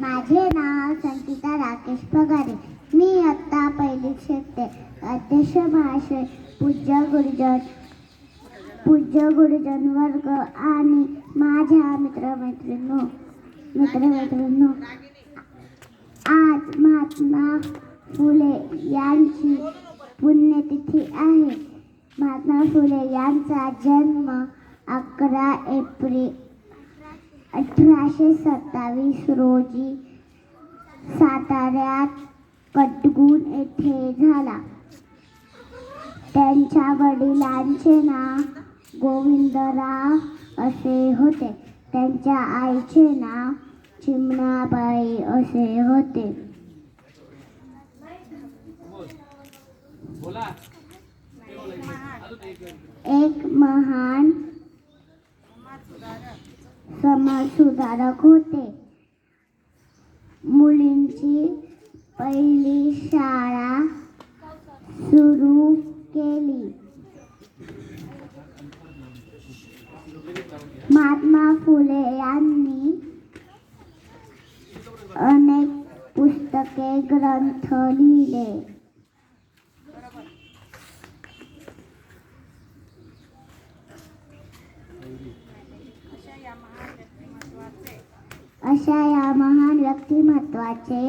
माझे नाव संगीता राकेश पगारे. मी आत्ता पहिली शिकते. अध्यक्ष महाशय पूज्य गुरुजन पूज्य गुरुजन वर्ग आणि माझ्या मित्रमैत्रिणींनो मित्रमैत्रिणींनो आज महात्मा फुले यांची पुण्यतिथी आहे. महात्मा फुले यांचा जन्म अकरा एप्रिल अठराशे सत्तावीस रोजी साताऱ्यात कटगुण येथे झाला. त्यांच्या वडिलांचे नाव गोविंदराव असे होते. त्यांच्या आईचे नाव चिमणाबाई असे होते. एक महान समाजसुधारक होते. मुलींची पहिली शाळा सुरू केली. महात्मा फुले यांनी अनेक पुस्तके ग्रंथ लिहिले. अशा या महान व्यक्तिमत्वाचे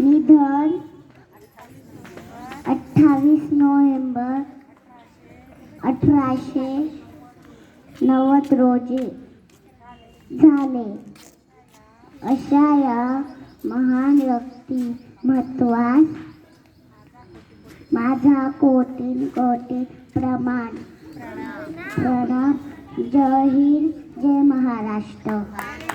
निधन अठ्ठावीस नोव्हेंबर अठराशे नव्वद रोजी झाले. अशा या महान व्यक्तिमत्वास माझा कोटीन कोटी प्रमाण প্রণব জয় হিন্দ জয় মহারাষ্ট্র।